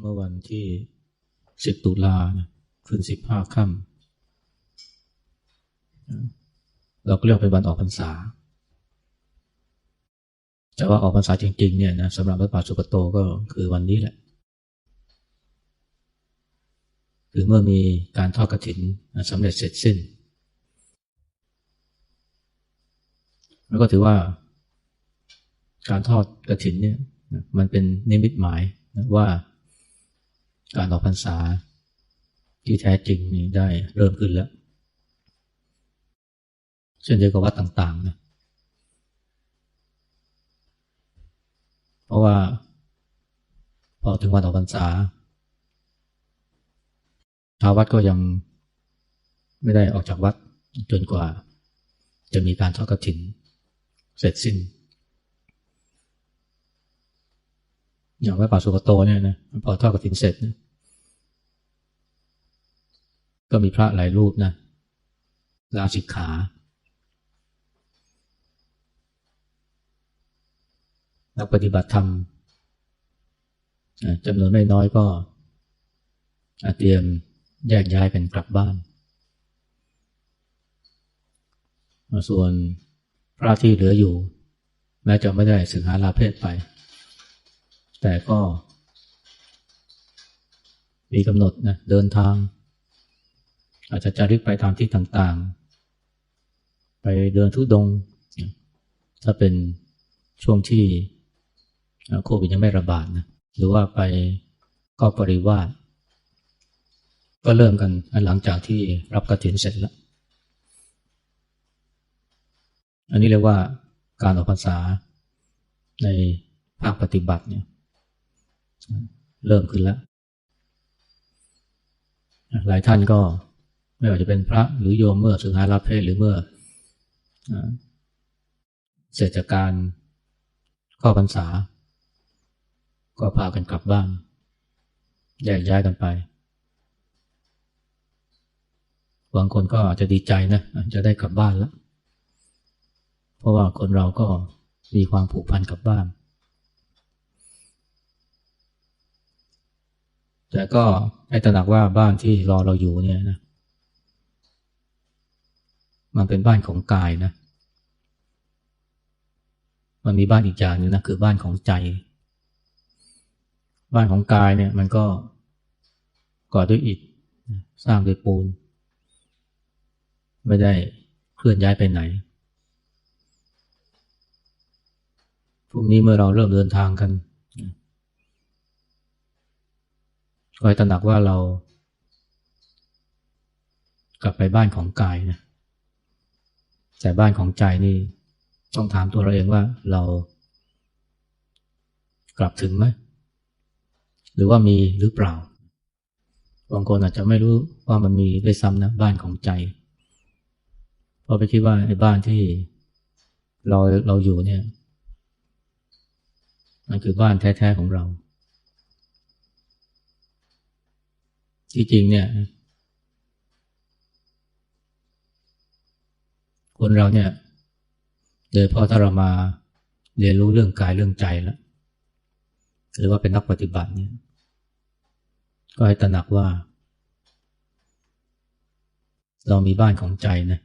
เมื่อวันที่สิบตุลานะขึ้นสิบห้าค่ำเราก็เรียกเป็นวันออกพรรษา แต่ว่าออกพรรษาจริงๆเนี่ยนะสำหรับพระป่าสุกโตก็คือวันนี้แหละ คือเมื่อมีการทอดกระถินสำเร็จเสร็จสิ้น แล้วก็ถือว่าการทอดกระถินเนี่ยมันเป็นนิมิตหมายว่า การออกพรรษา ที่แท้จริงนี่ได้เริ่มขึ้นแล้ว เช่นเดียวกับวัดต่างๆนะเพราะว่าพอถึงวันออกพรรษาชาววัดก็ยังไม่ได้ออกจากวัดจนกว่า จะมีการทอดกระถิน เสร็จสิ้น อย่างวัดป่าสุกโตเนี่ยนะพอทอดกระถินเสร็จนะก็มีพระหลายรูปนะลาสิกขา นักปฏิบัติธรรมจำนวนไม่น้อยก็เตรียมแยกย้ายกันกลับบ้าน ส่วนพระที่เหลืออยู่ แม้จะไม่ได้สึกหาลาเพศไป แต่ก็ มีกำหนดนะเดินทาง อาจจะจาริกไปตามที่ต่างๆ ไปเดินทุดง ถ้าเป็นช่วงที่โควิดยังไม่ระบาดนะหรือว่าไปก็ปริวาสก็เริ่มกันหลังจากที่รับกระถินเสร็จแล้ว อันนี้เรียกว่าการออกพรรษาในภาคปฏิบัติเนี่ย เริ่มขึ้นแล้วหลายท่านก็ไม่ว่าจะเป็นพระหรือโยมเมื่อสุหารับเพศหรือเมื่อเสร็จจากการเข้าพรรษา ก็พากันกลับบ้านแยกย้ายกันไปบางคนก็อาจจะดีใจนะจะได้กลับบ้านแล้ว เพราะว่าคนเราก็มีความผูกพันกับบ้าน แต่ก็ให้ตระหนักว่าบ้านที่รอเราอยู่เนี่ยนะมันเป็นบ้านของกายนะ มันมีบ้านอีกอย่างนึงนะคือบ้านของใจ บ้านของกายเนี่ย มันก็ก่อด้วยอิฐสร้างด้วยปูน ไม่ได้เคลื่อนย้ายไปไหนพรุ่งนี้เมื่อเราเริ่มเดินทางกัน คอยตระหนักว่าเรากลับไปบ้านของกายนะแต่บ้านของใจนี่ต้องถามตัวเราเองว่าเรากลับถึงไหม หรือว่ามีหรือเปล่า บางคนอาจจะไม่รู้ว่ามันมีด้วยซ้ำนะบ้านของใจ เพราะไปคิดว่าไอ้บ้านที่เราเราอยู่เนี่ย มันคือบ้านแท้ ๆ ของเรา ที่จริงเนี่ย คนเราเนี่ยโดยพราะถ้าเรามาเรียนรู้เรื่องกายเรื่องใจแล้วหรือว่าเป็นนักปฏิบัติเนี่ย ก็ให้ตระหนักว่า เรามีบ้านของใจนะ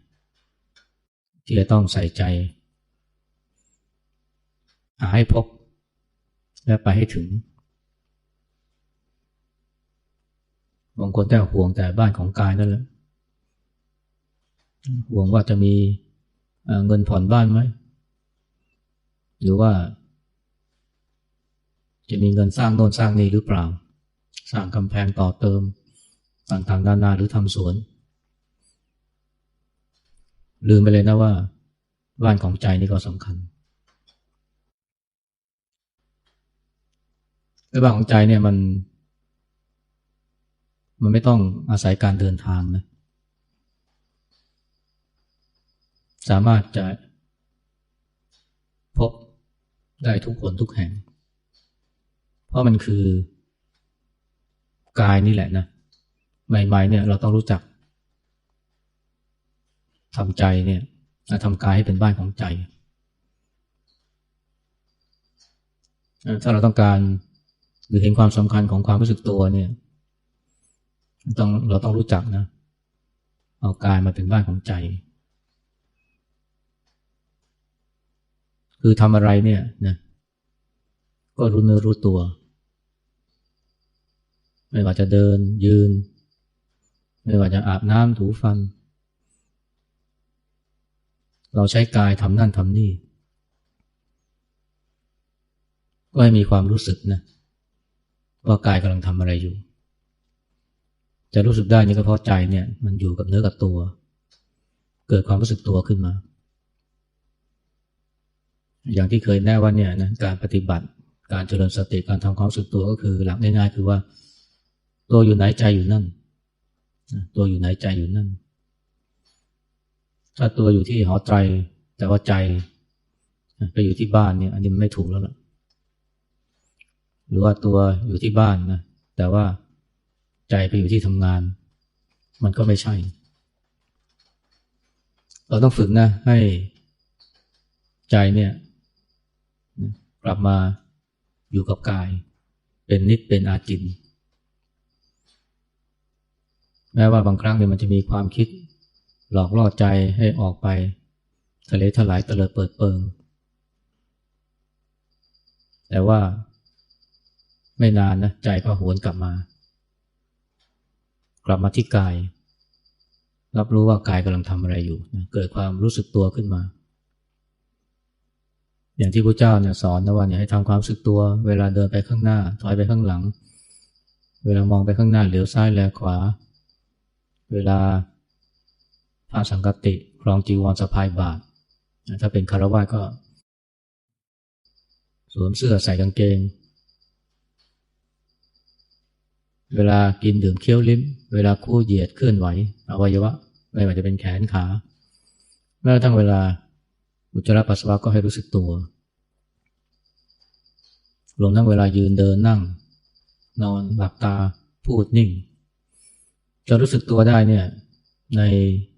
ที่จะต้องใส่ใจหาให้พบและไปให้ถึง บางคนแต่ห่วงแต่บ้านของกายนั่นแหละห่วงว่าจะมีเงินผ่อนบ้านไหม หรือว่า จะมีเงินสร้างโน่นสร้างนี้หรือเปล่า สร้างกำแพงต่อเติมต่างๆนานาหรือทำสวน ลืมไปเลยนะว่า บ้านของใจนี่ก็สำคัญบ้านของใจเนี่ยมัน มันไม่ต้องอาศัยการเดินทางนะสามารถจะพบได้ทุกคนทุกแห่ง เพราะมันคือกายนี่แหละนะใหม่ๆเนี่ยเราต้องรู้จักทำใจเนี่ยทำกายให้เป็นบ้านของใจ ถ้าเราต้องการหรือเห็นความสำคัญของความรู้สึกตัวเนี่ย ต้องเราต้องรู้จักนะ เอากายมาเป็นบ้านของใจ คือทำอะไรเนี่ยนะก็รู้เนื้อรู้ตัว ไม่ว่าจะเดินยืน ไม่ว่าจะอาบน้ำถูฟัน เราใช้กายทำนั่นทำนี่ ก็ให้มีความรู้สึกนะว่ากายกำลังทำอะไรอยู่ จะรู้สึกได้นี่ก็เพราะใจเนี่ย มันอยู่กับเนื้อกับตัว เกิดความรู้สึกตัวขึ้นมา อย่างที่เคยแน่ว่าเนี่ยนะการปฏิบัติการเจริญสติการทำความรู้สึกตัวก็คือหลักง่ายๆ คือว่า ตัวอยู่ไหนใจอยู่นั่นตัวอยู่ไหนใจอยู่นั่น ถ้าตัวอยู่ที่หอไตรแต่ว่าใจไปอยู่ที่บ้านเนี่ย อันนี้ไม่ถูกแล้วล่ะ หรือว่าตัวอยู่ที่บ้านนะแต่ว่า ใจไปอยู่ที่ทำงาน มันก็ไม่ใช่ เราต้องฝึกนะ ให้ใจเนี่ยกลับมาอยู่กับกาย เป็นนิดเป็นอาจิน แม้ว่าบางครั้งเนี่ยมันจะมีความคิด หลอกล่อใจให้ออกไปทะเลถลายเตลิดเปิดเปิง แต่ว่าไม่นานนะใจก็หวนกลับมา กลับมาที่กาย รับรู้ว่ากายกำลังทำอะไรอยู่นะเกิดความรู้สึกตัวขึ้นมา อย่างที่พระเจ้าเนี่ยสอนนะว่าเนี่ยให้ทำความรู้สึกตัว เวลาเดินไปข้างหน้า ถอยไปข้างหลัง เวลามองไปข้างหน้าเหลียวซ้ายแลขวา เวลาผ้าสังกติครองจีวรสะพายบาทถ้าเป็นคารวะก็ สวมเสื้อใส่กางเกง เวลากินดื่มเคี้ยวลิ้ม เวลาคู่เหยียดเคลื่อนไหวอวัยวะ ไม่ว่าจะเป็นแขนขาแม้กระทั่งเวลาอุจจาระปัสสาวะก็ให้รู้สึกตัวรวมทั้งเวลายืนเดินนั่ง นอนหลับตาพูดนิ่ง จะรู้สึกตัวได้เนี่ยใน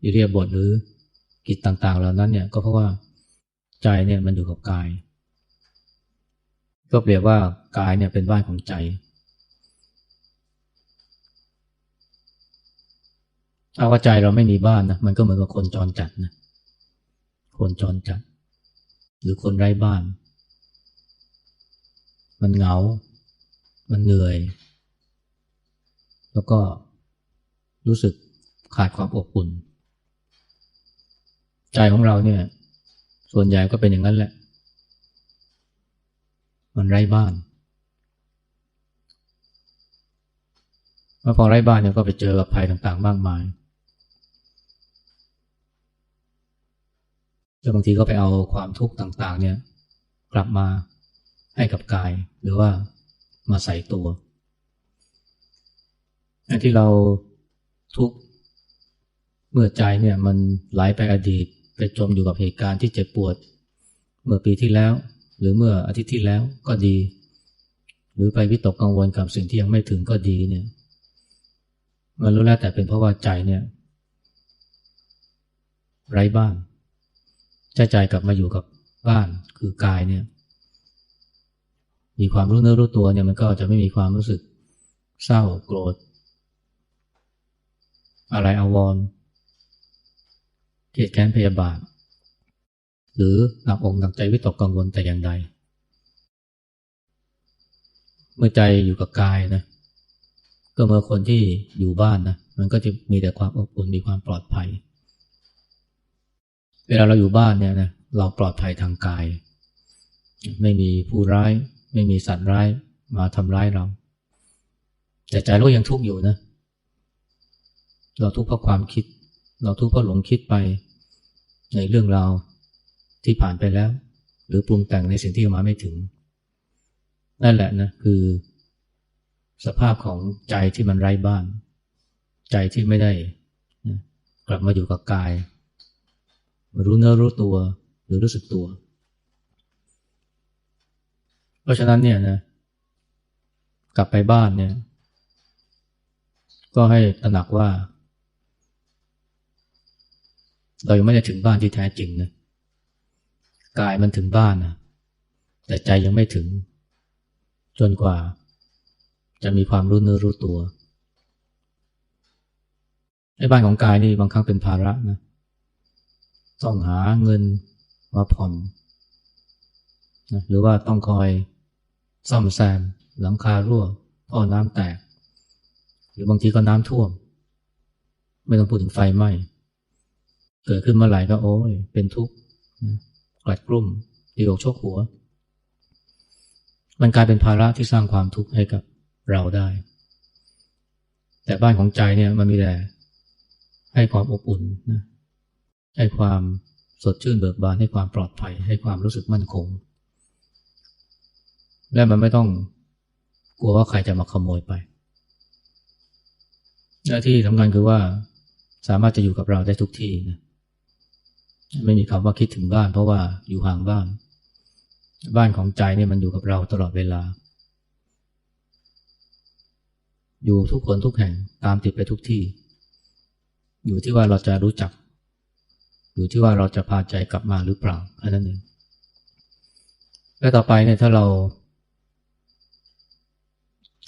อิเรียบทหรือกิจต่างๆ เหล่านั้นเนี่ยก็เพราะว่าใจเนี่ยมันอยู่กับกาย ก็เปรียบว่ากายเนี่ยเป็นบ้านของใจ ถ้าว่าใจเราไม่มีบ้านนะมันก็เหมือนกับคนจรจัดนะคนจรจัด หรือคนไร้บ้าน มันเหงา มันเหนื่อย แล้วก็รู้สึกขาดความอบอุ่น ใจของเราเนี่ย ส่วนใหญ่ก็เป็นอย่างนั้นแหละ มันไร้บ้านเมื่อพอไร้บ้านเนี่ยก็ไปเจอกับภัยต่างๆ มากมาย แล้วบางทีก็ไปเอาความทุกข์ต่างๆ เนี่ยกลับมาให้กับกาย หรือว่ามาใส่ตัวที่เราทุกข์เมื่อใจเนี่ยมันไหลไปอดีตไปจมอยู่กับเหตุการณ์ที่เจ็บปวด เมื่อปีที่แล้ว หรือเมื่ออาทิตย์ที่แล้วก็ดี หรือไปวิตกกังวลกับสิ่งที่ยังไม่ถึงก็ดีเนี่ยมันรู้แล้วแต่เป็นเพราะว่าใจเนี่ย ไร้บ้าน ใจใจกลับมาอยู่กับบ้านคือกายเนี่ย มีความรู้เนื้อรู้ตัวเนี่ยมันก็จะไม่มีความรู้สึกเศร้าโกรธ อะไรอาวรเกลียดแค้นพยาบาท หรือหนักอกหนักใจวิตกกังวลแต่อย่างใด เมื่อใจอยู่กับกายนะ ก็เมื่อคนที่อยู่บ้านนะ มันก็จะมีแต่ความอบอุ่นมีความปลอดภัย เวลาเราอยู่บ้านเนี่ยนะเราปลอดภัยทางกาย ไม่มีผู้ร้าย ไม่มีสัตว์ร้ายมาทำร้ายเรา แต่ใจเรายังทุกข์อยู่นะ เราทุกข์เพราะความคิด เราทุกข์เพราะหลงคิดไปในเรื่องราวที่ผ่านไปแล้ว หรือปรุงแต่งในสิ่งที่มาไม่ถึง นั่นแหละนะคือ สภาพของใจที่มันไร้บ้าน ใจที่ไม่ได้กลับมาอยู่กับกาย รู้เนื้อรู้ตัว หรือรู้สึกตัว เพราะฉะนั้นเนี่ยนะกลับไปบ้านเนี่ย ก็ให้ตระหนักว่า เรายังไม่ได้ถึงบ้านที่แท้จริงนะกายมันถึงบ้านนะแต่ใจยังไม่ถึง จนกว่า จะมีความรู้เนื้อรู้ตัวไอ้บ้านของกายนี่บางครั้งเป็นภาระนะ ต้องหาเงินมาผ่อนนะหรือว่าต้องคอยซ่อมแซมหลังคารั่วท่อน้ำแตก หรือบางทีก็น้ำท่วม ไม่ต้องพูดถึงไฟไหม้เกิดขึ้นเมื่อไหร่ก็โอ้ยเป็นทุกข์กลัดกลุ่มตีอกชกหัว มันกลายเป็นภาระที่สร้างความทุกข์ให้กับเราได้ แต่บ้านของใจเนี่ยมันมีแต่ให้ความอบอุ่นนะ ให้ความสดชื่นเบิกบานให้ความปลอดภัย ให้ความรู้สึกมั่นคง และมันไม่ต้องกลัวว่าใครจะมาขโมยไปหน้าที่สำคัญคือว่าสามารถจะอยู่กับเราได้ทุกที่นะไม่มีคำว่าคิดถึงบ้าน เพราะว่าอยู่ห่างบ้าน บ้านของใจเนี่ยมันอยู่กับเราตลอดเวลา อยู่ทุกคนทุกแห่งตามติดไปทุกที่ อยู่ที่ว่าเราจะรู้จัก อยู่ที่ว่าเราจะพาใจกลับมาหรือเปล่าอันนั้นเองและต่อไปเนี่ยถ้าเรา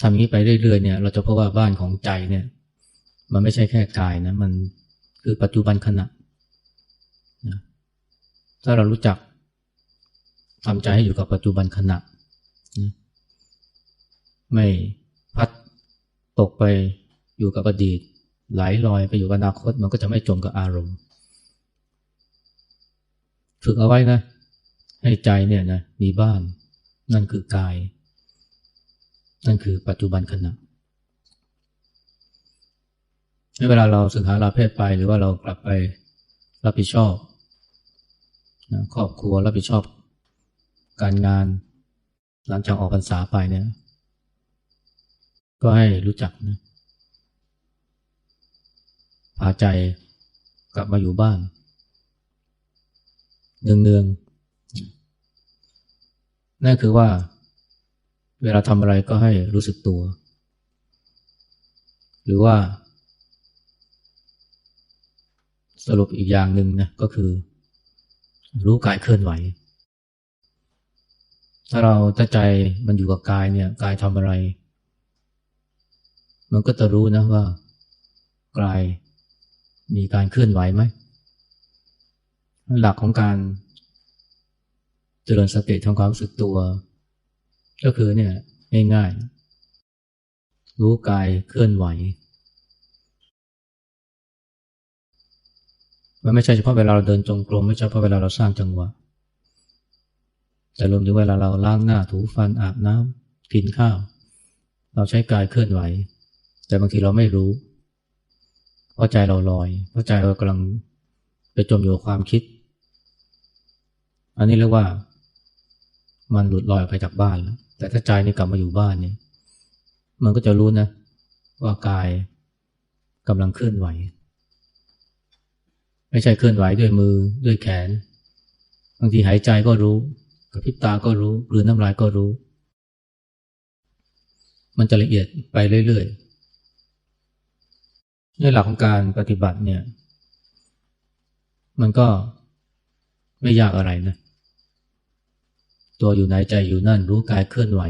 ทำอย่างนี้ไปเรื่อยๆเนี่ยเราจะพบว่าบ้านของใจเนี่ย มันไม่ใช่แค่กายนะมันคือปัจจุบันขณะนะถ้าเรารู้จักทำใจให้อยู่กับปัจจุบันขณะนะไม่พัดตกไปอยู่กับอดีตไหลลอยไปอยู่กับอนาคต มันก็จะไม่จมกับอารมณ์ ฝึกเอาไว้นะ ให้ใจเนี่ยนะมีบ้าน นั่นคือกาย นั่นคือปัจจุบันขณะเวลาเราสึกหาลาเพศไปหรือว่าเรากลับไปรับผิดชอบนะครอบครัวรับผิดชอบ การงาน หลังจากออกพรรษาไปเนี่ย ก็ให้รู้จักนะพาใจกลับมาอยู่บ้าน เนืองๆนั่นคือว่า เวลาทำอะไรก็ให้รู้สึกตัว หรือว่า สรุปอีกอย่างหนึ่งนะก็คือ รู้กายเคลื่อนไหว ถ้าเราถ้าใจมันอยู่กับกายเนี่ยกายทำอะไร มันก็จะรู้นะว่ากายมีการเคลื่อนไหวไหม หลักของการเจริญสติทำความรู้สึกตัว ก็คือเนี่ยง่ายๆรู้กายเคลื่อนไหว มันไม่ใช่เฉพาะเวลาเราเดินจงกรมไม่ใช่เฉพาะเวลาเราสร้างจังหวะ แต่รวมถึงเวลาเราล้างหน้าถูฟันอาบน้ำกินข้าว เราใช้กายเคลื่อนไหว แต่บางทีเราไม่รู้เพราะใจเราลอยเพราะใจเรากำลังไปจมอยู่กับความคิด อันนี้เรียกว่ามันหลุดลอยออกไปจากบ้านแล้ว แต่ถ้าใจนี่กลับมาอยู่บ้านเนี่ย มันก็จะรู้นะ ว่ากายกำลังเคลื่อนไหว ไม่ใช่เคลื่อนไหวด้วยมือด้วยแขน บางทีหายใจก็รู้กระพริบตาก็รู้หรือน้ำลายก็รู้ มันจะละเอียดไปเรื่อยๆในหลักของการปฏิบัติเนี่ย มันก็ไม่ยากอะไรนะ ตัวอยู่ไหนใจอยู่นั่น รู้กายเคลื่อนไหว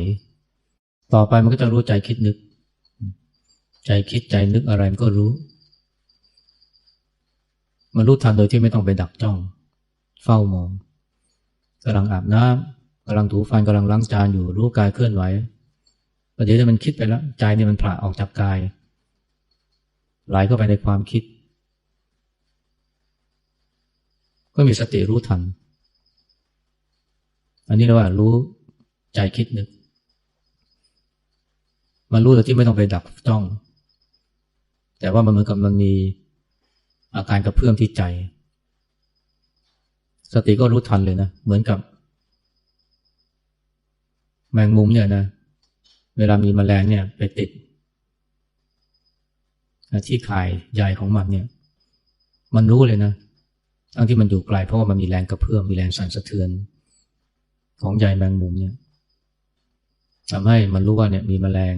ต่อไปมันก็จะรู้ใจคิดนึก ใจคิดใจนึกอะไรมันก็รู้ มันรู้ทันโดยที่ไม่ต้องไปดักจ้อง เฝ้ามองกำลังอาบน้ำกำลังถูฟันกำลังล้างจานอยู่รู้กายเคลื่อนไหวประเดี๋ยวมันคิดไปแล้วใจนี่มันผ่าออกจากกาย ไหลเข้าไปในความคิด ก็มีสติรู้ทัน อันนี้เรียกว่ารู้ใจคิดนึก มันรู้โดยที่ไม่ต้องไปดักจ้อง แต่ว่ามันเหมือนกับมันมีอาการกระเพื่อมที่ใจ สติก็รู้ทันเลยนะ เหมือนกับ แมงมุมเนี่ยนะ เวลามีมแมลงเนี่ย ไปติดที่ข่ายใหญ่ของมันเนี่ย มันรู้เลยนะ ทั้งที่มันอยู่ไกลเพราะว่ามันมีแรงกระเพื่อมมีแรงสั่นสะเทือน ของใยแมงมุมเนี่ยทำให้มันรู้ว่าเนี่ยมีแมลง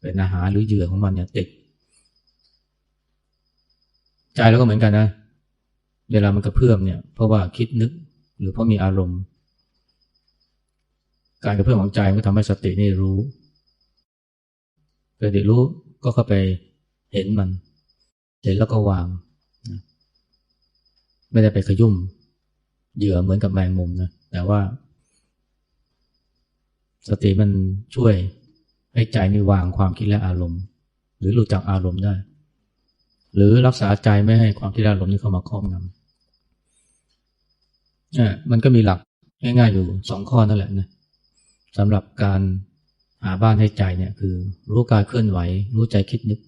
เป็นอาหารหรือเหยื่อของมันเนี่ยติด ใจเราก็เหมือนกันนะเวลามันกระเพื่อมเนี่ยเพราะว่าคิดนึกหรือเพราะมีอารมณ์ การกระเพื่อมของใจก็ทำให้สตินี่รู้ปฏิรู้ก็เข้าไปเห็นมัน เห็นแล้วก็วาง ไม่ได้ไปขยุ่มเหยื่อเหมือนกับแมงมุมนะ แต่ว่า สติมันช่วยให้ใจนี่วางความคิดและอารมณ์ หรือหลุดจากอารมณ์ได้ หรือรักษาใจไม่ให้ความคิดและอารมณ์นี้เข้ามาครอบงำอ่มันก็มีหลักง่ายๆอยู่สองข้อนั่นแหละนะสำหรับการหาบ้านให้ใจเนี่ยคือ รู้กายเคลื่อนไหว รู้ใจคิดนึก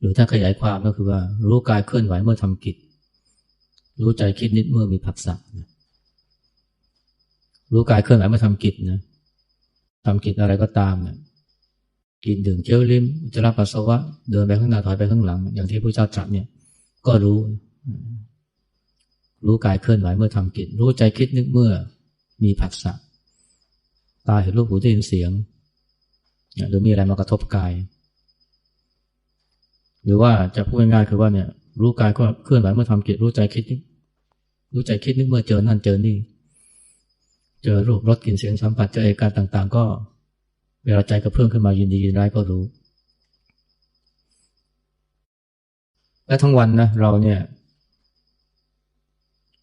หรือถ้าขยายความก็คือว่า รู้กายเคลื่อนไหวเมื่อทำกิจ รู้ใจคิดนิดเมื่อมีผัสสะนะ รู้กายเคลื่อนไหวเมื่อทำกิจนะทำกิจอะไรก็ตามเนี่ยกินดื่มเคี้ยวลิ้มจะรับปัสสาวะเดินไปข้างหน้าถอยไปข้างหลัง อย่างที่พระเจ้าตรัสเนี่ย ก็รู้ รู้กายเคลื่อนไหวเมื่อทำกิจ รู้ใจคิดนึกเมื่อมีผัสสะตาเห็นรูปหูได้ยินเสียงหรือมีอะไรมากระทบกาย หรือว่าจะพูดง่ายๆคือว่าเนี่ย รู้กายก็เคลื่อนไหวเมื่อทำกิจ รู้ใจคิดนึกรู้ใจคิดนึกเมื่อเจอนั่นเจอนี่ เจอรูปรสกลิ่นเสียงสัมผัสเจอเอกการต่างๆ ก็เวลาใจกระเพื่อมขึ้นมายินดียินร้ายก็รู้ และทั้งวันนะเราเนี่ย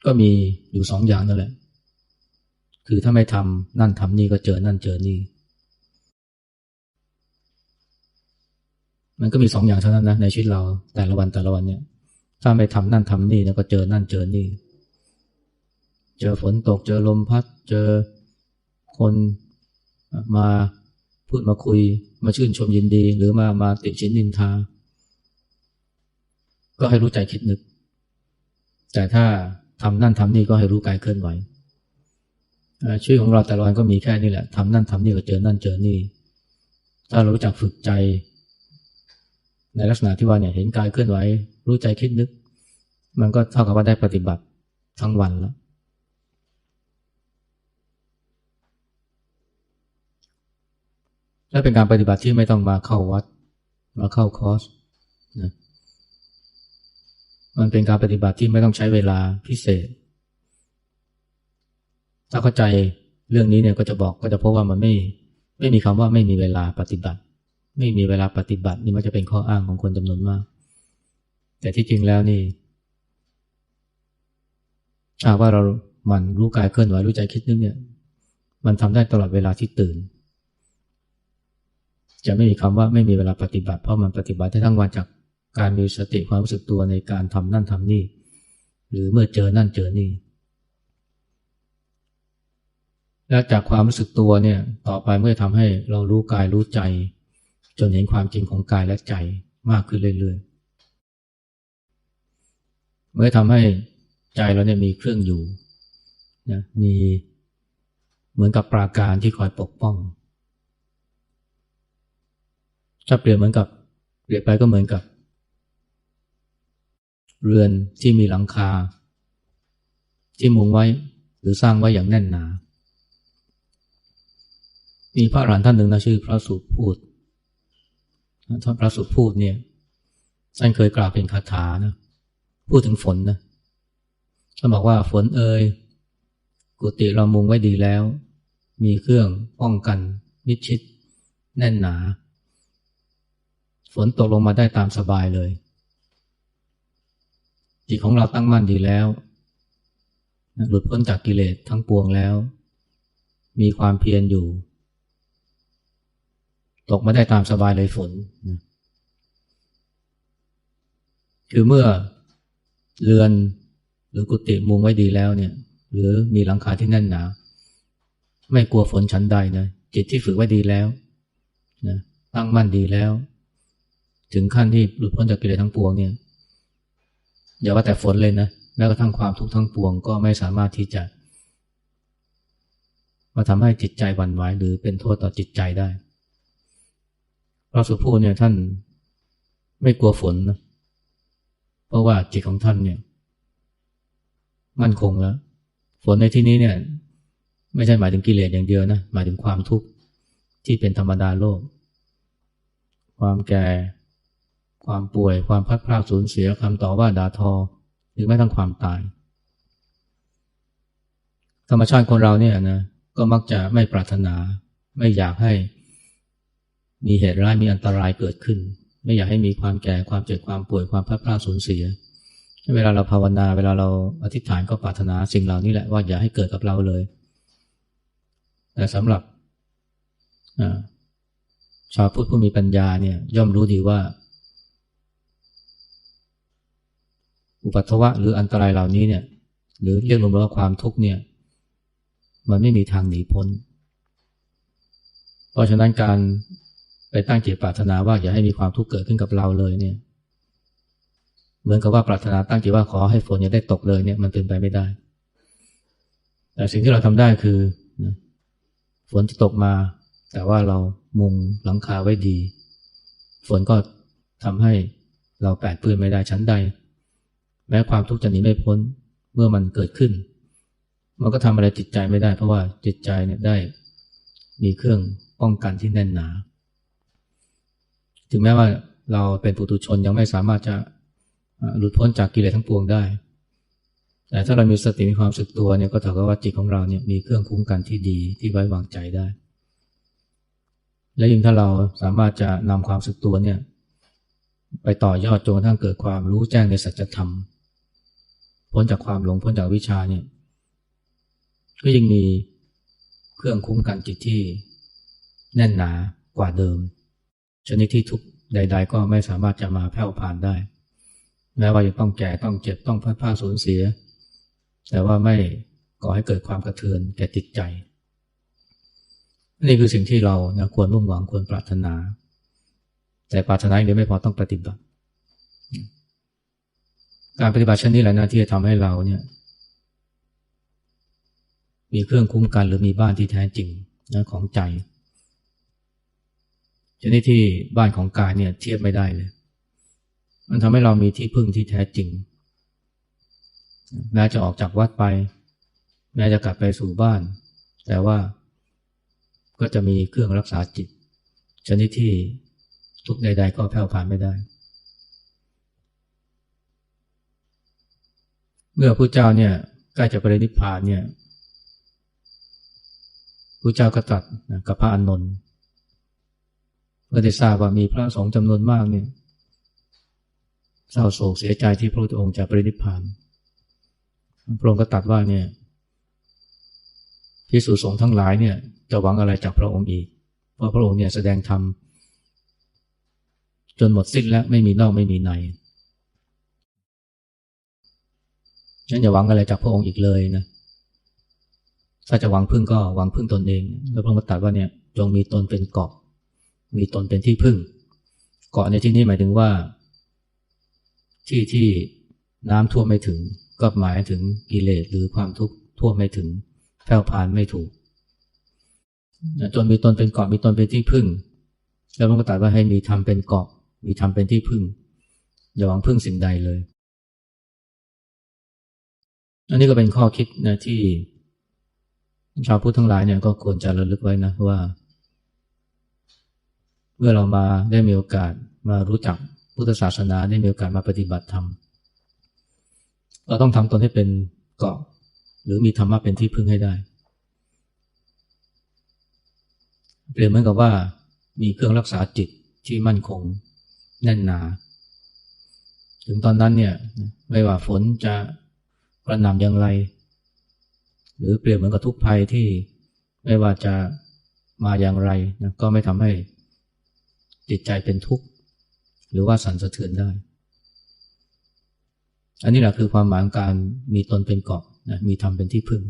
ก็มีอยู่สองอย่างนั่นแหละ คือถ้าไม่ทำนั่นทำนี่ก็เจอนั่นเจอนี่ มันก็มีสองอย่างเท่านั้นนะในชีวิตเราแต่ละวันแต่ละวันเนี่ย ถ้าไม่ทำนั่นทำนี่แล้วก็เจอนั่นเจอนี่ เจอฝนตก เจอลมพัด เจอคนมาพูดมาคุย มาชื่นชมยินดี หรือมามาติชินนินทา ก็ให้รู้ใจคิดนึก แต่ถ้าทำนั่นทำนี่ก็ให้รู้กายเคลื่อนไหวชีวิตของเราแต่ละวันก็มีแค่นี้แหละทำนั่นทำนี่ก็เจอนั่นเจอนี่ ถ้าเรารู้จักฝึกใจ ในลักษณะที่ว่าเนี่ยเห็นกายเคลื่อนไหว รู้ใจคิดนึก มันก็เท่ากับว่าได้ปฏิบัติทั้งวันแล้ว และเป็นการปฏิบัติที่ไม่ต้องมาเข้าวัด มาเข้าคอร์สนะมันเป็นการปฏิบัติที่ไม่ต้องใช้เวลาพิเศษ ถ้าเข้าใจเรื่องนี้เนี่ยก็จะบอกก็จะพบว่ามันไม่ไม่มีคำว่าไม่มีเวลาปฏิบัติ ไม่มีเวลาปฏิบัติ นี่มันจะเป็นข้ออ้างของคนจำนวนมาก แต่ที่จริงแล้วนี่ถ้าว่าเรามันรู้กายเคลื่อนไหวรู้ใจคิดนึกเนี่ย มันทำได้ตลอดเวลาที่ตื่น จะไม่มีคำว่าไม่มีเวลาปฏิบัติเพราะมันปฏิบัติได้ทั้งวันจากการมีสติความรู้สึกตัวในการทำนั่นทำนี่ หรือเมื่อเจอนั่นเจอนี่ และจากความรู้สึกตัวเนี่ยต่อไปเมื่อทำให้เรารู้กายรู้ใจ จนเห็นความจริงของกายและใจมากขึ้นเรื่อยๆ เมื่อทำให้ใจเราเนี่ยมีเครื่องอยู่นะมีเหมือนกับปราการที่คอยปกป้อง ถ้าเปรียบเหมือนกับเปรียบไปก็เหมือนกับ เรือนที่มีหลังคา ที่มุงไว้หรือสร้างไว้อย่างแน่นหนา มีพระอรหันต์ท่านหนึ่งนะชื่อพระสุพูดท่านพระสุพูดเนี่ยท่านเคยกล่าวเป็นคาถานะพูดถึงฝนนะท่านบอกว่าฝนเอ่ยกุฏิเรามุงไว้ดีแล้ว มีเครื่องป้องกันมิดชิด แน่นหนา ฝนตกลงมาได้ตามสบายเลย จิตของเราตั้งมั่นดีแล้ว หลุดพ้นจากกิเลสทั้งปวงแล้ว มีความเพียรอยู่ ตกมาได้ตามสบายเลยฝนคือเมื่อเรือนหรือกุฏิมุงไว้ดีแล้วเนี่ย หรือมีหลังคาที่แน่นหนา ไม่กลัวฝนชั้นใดนะจิตที่ฝึกไว้ดีแล้วนะตั้งมั่นดีแล้ว ถึงขั้นที่หลุดพ้นจากกิเลสทั้งปวงเนี่ยอย่าว่าแต่ฝนเลยนะแม้กระทั่งความทุกข์ทั้งปวงก็ไม่สามารถที่จะมาทำให้จิตใจหวั่นไหวหรือเป็นโทษต่อจิตใจได้พระสุภูเนี่ยท่านไม่กลัวฝนนะเพราะว่าจิตของท่านเนี่ย มั่นคงแล้ว ฝนในที่นี้เนี่ย ไม่ใช่หมายถึงกิเลสอย่างเดียวนะหมายถึงความทุกข์ที่เป็นธรรมดาโลก ความแก่ ความป่วย ความพัดพลาดสูญเสียคำต่อว่าด่าทอ หรือแม้ทั้งความตาย ธรรมชาติคนเราเนี่ยนะก็มักจะไม่ปรารถนา ไม่อยากให้มีเหตุร้ายมีอันตรายเกิดขึ้น ไม่อยากให้มีความแก่ความเจ็บความป่วยความพลาดพลาดสูญเสีย เวลาเราภาวนาเวลาเราอธิษฐานก็ปรารถนาสิ่งเหล่านี้แหละว่าอย่าให้เกิดกับเราเลย แต่สำหรับชาวพุทธผู้มีปัญญาเนี่ยย่อมรู้ดีว่า อุปัตวะหรืออันตรายเหล่านี้เนี่ยหรือเรียกรวมว่าความทุกข์เนี่ยมันไม่มีทางหนีพ้น เพราะฉะนั้นการไปตั้งจิตปรารถนาว่าอย่าให้มีความทุกข์เกิดขึ้นกับเราเลยเนี่ยเหมือนกับว่าปรารถนาตั้งจิตว่าขอให้ฝนอย่าได้ตกเลยเนี่ยมันเป็นไปไม่ได้ แต่สิ่งที่เราทำได้คือฝนจะตกมา แต่ว่าเรามุงหลังคาไว้ดี ฝนก็ทำให้เราแปดเปื้นไม่ได้ชั้นใด แม้ความทุกข์จะหนีไม่พ้นเมื่อมันเกิดขึ้น มันก็ทำอะไรจิตใจไม่ได้ เพราะว่าจิตใจเนี่ยได้มีเครื่องป้องกันที่แน่นหนา ถึงแม้ว่าเราเป็นปุถุชนยังไม่สามารถจะหลุดพ้นจากกิเลสทั้งปวงได้ แต่ถ้าเรามีสติมีความสึกตัวเนี่ยก็เท่ากับว่าจิตของเราเนี่ยมีเครื่องคุ้มกันที่ดีที่ไว้วางใจได้ และยิ่งถ้าเราสามารถจะนำความสึกตัวเนี่ยไปต่อยอดจนกระทั่งเกิดความรู้แจ้งในสัจธรรม พ้นจากความหลงพ้นจากวิชาเนี่ยก็ยิ่งมีเครื่องคุ้มกันจิตที่แน่นหนากว่าเดิม ชนิดที่ทุกใด ๆ ก็ไม่สามารถจะมาแผ่วผ่านได้ แม้ว่าจะต้องแก่ต้องเจ็บต้องพัดผ้าสูญเสีย แต่ว่าไม่ก่อให้เกิดความกระเทือนแก่จิตใจ นี่คือสิ่งที่เรานะควรมุ่งหวังควรปรารถนา แต่ปรารถนาเดียวไม่พอต้องปฏิบัติ การปฏิบัติเช่นนี้แหละนะที่จะทำให้เราเนี่ย มีเครื่องคุ้มกันหรือมีบ้านที่แท้จริงนะของใจ ชนิดที่บ้านของกายเนี่ยเทียบไม่ได้เลย มันทำให้เรามีที่พึ่งที่แท้จริงแม้จะออกจากวัดไป แม้จะกลับไปสู่บ้าน แต่ว่าก็จะมีเครื่องรักษาจิต ชนิดที่ทุกใด ๆ ก็แผ่วผ่านไม่ได้ เมื่อพระเจ้าเนี่ยใกล้จะปรินิพพานเนี่ยพระเจ้าก็ตรัสกับพระอานนท์เมื่อได้ทราบว่ามีพระสงฆ์จำนวนมากเนี่ยเศร้าโศกเสียใจที่พระพุทธองค์จะปรินิพพานพระองค์ก็ตรัสว่าเนี่ยพิสุสงฆ์ทั้งหลายเนี่ยจะหวังอะไรจากพระองค์อีก เพราะพระองค์เนี่ยแสดงธรรมจนหมดสิ้นแล้วไม่มีนอกไม่มีใน ฉันอย่าหวังอะไรจากพระองค์อีกเลยนะถ้าจะหวังพึ่งก็หวังพึ่งตนเอง แล้วพระองค์ตรัสว่าเนี่ยจงมีตนเป็นเกาะ มีตนเป็นที่พึ่ง เกาะในที่นี้หมายถึงว่า ที่ที่น้ำท่วมไม่ถึง ก็หมายถึงกิเลสหรือความทุกข์ท่วมไม่ถึงแผ่วพานไม่ถูกจนมีตนเป็นเกาะมีตนเป็นที่พึ่ง แล้วพระก็ตรัสว่าให้มีธรรมเป็นเกาะ มีธรรมเป็นที่พึ่งอย่าหวังพึ่งสิ่งใดเลย อันนี้ก็เป็นข้อคิดนะที่ชาวพุทธทั้งหลายเนี่ยก็ควรจะระลึกไว้นะว่า เมื่อเรามาได้มีโอกาสมารู้จักพุทธศาสนาได้มีโอกาสมาปฏิบัติธรรมเราต้องทำตนให้เป็นเกาะ หรือมีธรรมะเป็นที่พึ่งให้ได้เปรียบเหมือนกับว่ามีเครื่องรักษาจิตที่มั่นคงแน่นหนา ถึงตอนนั้นเนี่ยไม่ว่าฝนจะ กระหน่ำอย่างไร หรือเปรียบเหมือนกับทุกภัยที่ไม่ว่าจะมาอย่างไรนะก็ไม่ทำให้จิตใจเป็นทุกข์ หรือว่าสั่นสะเทือนได้ อันนี้แหละคือความหมายการมีตนเป็นเกาะนะมีธรรมเป็นที่พึ่ง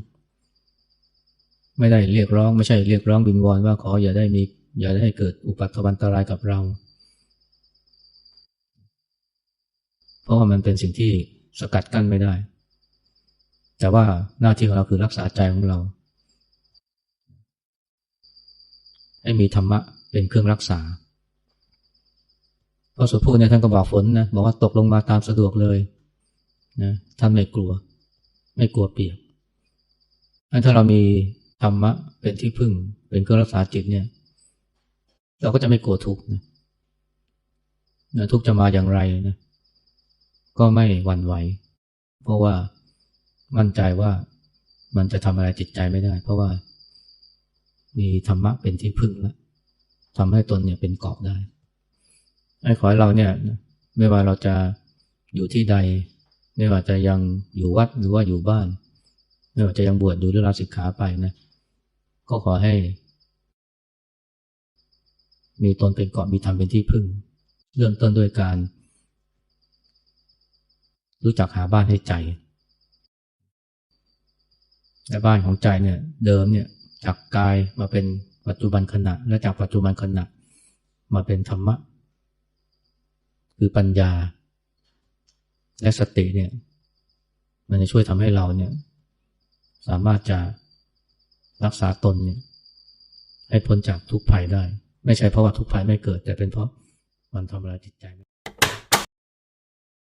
ไม่ได้เรียกร้องไม่ใช่เรียกร้องบิงวอนว่าขออย่าได้มีอย่าได้เกิดอุปัตวันตรายกับเรา เพราะว่ามันเป็นสิ่งที่สกัดกั้นไม่ได้ แต่ว่าหน้าที่ของเราคือรักษาใจของเรา ให้มีธรรมะเป็นเครื่องรักษาพระสุภูดเนี่ยท่านก็บอกฝนนะบอกว่าตกลงมาตามสะดวกเลยนะท่านไม่กลัว ไม่กลัวเปียกถ้าเรามีธรรมะเป็นที่พึ่ง เป็นเครื่องรักษาจิตเนี่ย เราก็จะไม่กลัวทุกข์นะนะทุกข์จะมาอย่างไรนะก็ไม่หวั่นไหว เพราะว่า มั่นใจว่ามันจะทำอะไรจิตใจไม่ได้ เพราะว่า มีธรรมะเป็นที่พึ่งแล้วทำให้ตนเนี่ยเป็นเกาะได้ไอ้ขอให้เราเนี่ยไม่ว่าเราจะอยู่ที่ใด ไม่ว่าจะยังอยู่วัดหรือว่าอยู่บ้าน ไม่ว่าจะยังบวชอยู่หรือลาสิกขาไปนะก็ขอให้ มีตนเป็นเกาะมีธรรมเป็นที่พึ่ง เริ่มต้นด้วยการ รู้จักหาบ้านให้ใจ และบ้านของใจเนี่ยเดิมเนี่ยจากกายมาเป็นปัจจุบันขณะ และจากปัจจุบันขณะมาเป็นธรรมะ คือปัญญา และสติเนี่ยมันจะช่วยทำให้เราเนี่ยสามารถจะรักษาตนเนี่ยให้พ้นจากทุกภัยได้ ไม่ใช่เพราะว่าทุกภัยไม่เกิด แต่เป็นเพราะมันทำลายจิตใจ